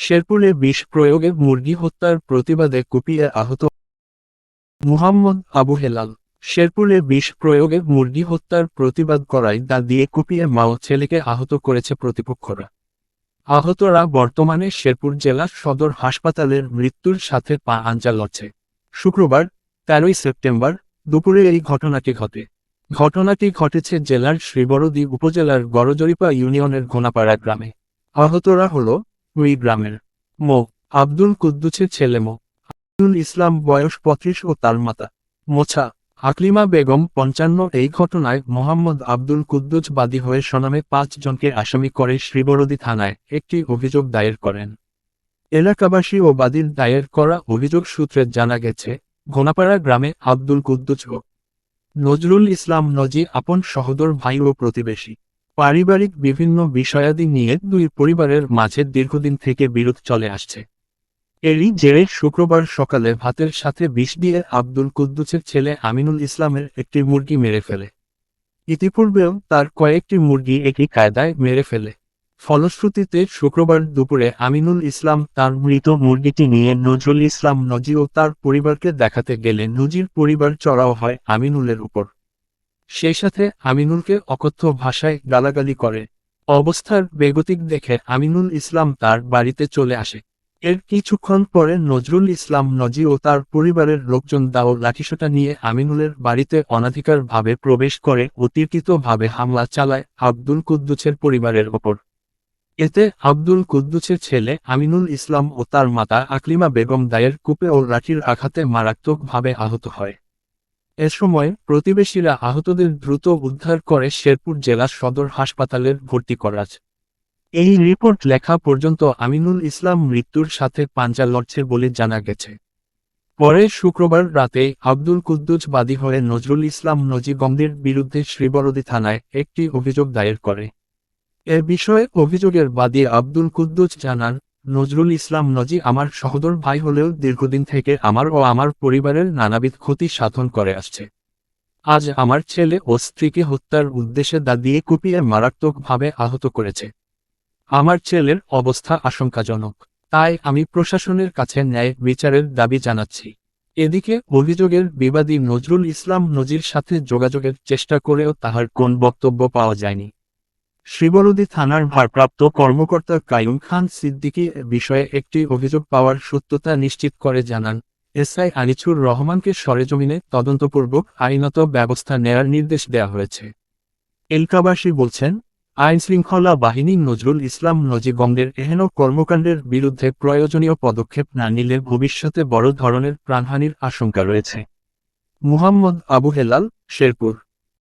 শেরপুরে বিষ প্রয়োগে মুরগি হত্যার প্রতিবাদে কুপিয়ে আহত মুহাম্মদ আবু হেলাল। শেরপুরে বিষ প্রয়োগে মুরগি হত্যার প্রতিবাদ করায় দা দিয়ে কুপিয়ে মা ও ছেলেকে আহত করেছে প্রতিপক্ষরা। আহতরা বর্তমানে শেরপুর জেলা সদর হাসপাতালের মৃত্যুর সাথে পা আঞ্জা লড়ছে। শুক্রবার, তেরোই সেপ্টেম্বর, দুপুরে এই ঘটনাটি ঘটে। ঘটনাটি ঘটেছে জেলার শ্রীবরদী উপজেলার গড়জরিপা ইউনিয়নের ঘোনাপাড়া গ্রামে। আহতরা হল ওই গ্রামের মো. আব্দুল কুদ্দুসের ছেলে মো. আব্দুল ইসলাম বয়স পঁচিশ ও তার মাতা। মোছা আকলিমা বেগম পঞ্চান্ন এই ঘটনায় মোহাম্মদ আব্দুল কুদ্দুস বাদী হয়ে সনামে পাঁচ জনকে আসামি করে শ্রীবরদী থানায় একটি অভিযোগ দায়ের করেন। এলাকাবাসী ও বাদীর দায়ের করা অভিযোগ সূত্রে জানা গেছে, ঘোনাপাড়া গ্রামে আব্দুল কুদ্দুস ও নজরুল ইসলাম নজি আপন সহোদর ভাই ও প্রতিবেশী। পারিবারিক বিভিন্ন বিষয়াদি নিয়ে দুই পরিবারের মাঝে দীর্ঘদিন থেকে বিরোধ চলে আসছে। এরই জেরে শুক্রবার সকালে ভাতের সাথে বিষ দিয়ে আব্দুল কুদ্দুসের ছেলে আমিনুল ইসলামের একটি মুরগি মেরে ফেলে। ইতিপূর্বেও তার কয়েকটি মুরগি একই কায়দায় মেরে ফেলে। ফলশ্রুতিতে শুক্রবার দুপুরে আমিনুল ইসলাম তার মৃত মুরগিটি নিয়ে নজরুল ইসলাম নজি ও তার পরিবারকে দেখাতে গেলে নজির পরিবার চড়াও হয় আমিনুলের উপর। সেই সাথে আমিনুলকে অকথ্য ভাষায় গালাগালি করে। অবস্থার বেগতিক দেখে আমিনুল ইসলাম তার বাড়িতে চলে আসে। এর কিছুক্ষণ পরে নজরুল ইসলাম নজি ও তার পরিবারের লোকজন দাও লাঠিসোটা নিয়ে আমিনুলের বাড়িতে অনাধিকারভাবে প্রবেশ করে অতিরিক্তভাবে হামলা চালায় আব্দুল কুদ্দুছের পরিবারের ওপর। এতে আব্দুল কুদ্দুসের ছেলে আমিনুল ইসলাম ও তার মাতা আকলিমা বেগম দায়ের কূপে ও লাঠির আঘাতে মারাত্মকভাবে আহত হয়। এ সময় প্রতিবেশীরা আহতদের দ্রুত উদ্ধার করে শেরপুর জেলা সদর হাসপাতালের ভর্তি করাজ। এই রিপোর্ট লেখা পর্যন্ত আমিনুল ইসলাম মৃত্যুর সাথে পাঞ্জা লড়ছে বলে জানা গেছে। পরে শুক্রবার রাতে আব্দুল কুদ্দুস বাদী হয়ে নজরুল ইসলাম নজিবন্দির বিরুদ্ধে শ্রীবরদী থানায় একটি অভিযোগ দায়ের করে। এ বিষয়ে অভিযোগের বাদী আব্দুল কুদ্দুস জানান নজরুল ইসলাম নজি আমার সহোদর ভাই হলেও দীর্ঘদিন থেকে আমার ও আমার পরিবারের নানাবিধ ক্ষতি সাধন করে আসছে। আজ আমার ছেলে ও স্ত্রীকে হত্যার উদ্দেশ্যে দা দিয়ে কুপিয়ে মারাত্মকভাবে আহত করেছে। আমার ছেলের অবস্থা আশঙ্কাজনক, তাই আমি প্রশাসনের কাছে ন্যায় বিচারের দাবি জানাচ্ছি। এদিকে অভিযোগের বিবাদী নজরুল ইসলাম নজির সাথে যোগাযোগের চেষ্টা করেও তাহার কোন বক্তব্য পাওয়া যায়নি। শ্রীবরদী থানার ভারপ্রাপ্ত কর্মকর্তা কায়ুম খান সিদ্দিকী বিষয়ে একটি অভিযোগ পাওয়ার সত্যতা নিশ্চিত করে জানান। এসআই আনিছুর রহমানকে সরেজমিনে তদন্তপূর্বক আইনত ব্যবস্থা নেয়ার নির্দেশ দেওয়া হয়েছে। এলকাবাসী বলছেন, আইনশৃঙ্খলা বাহিনী নজরুল ইসলাম নজিবন্দের এহেন কর্মকাণ্ডের বিরুদ্ধে প্রয়োজনীয় পদক্ষেপ না নিলে ভবিষ্যতে বড় ধরনের প্রাণহানির আশঙ্কা রয়েছে। মুহাম্মদ আবু হেলাল, শেরপুর।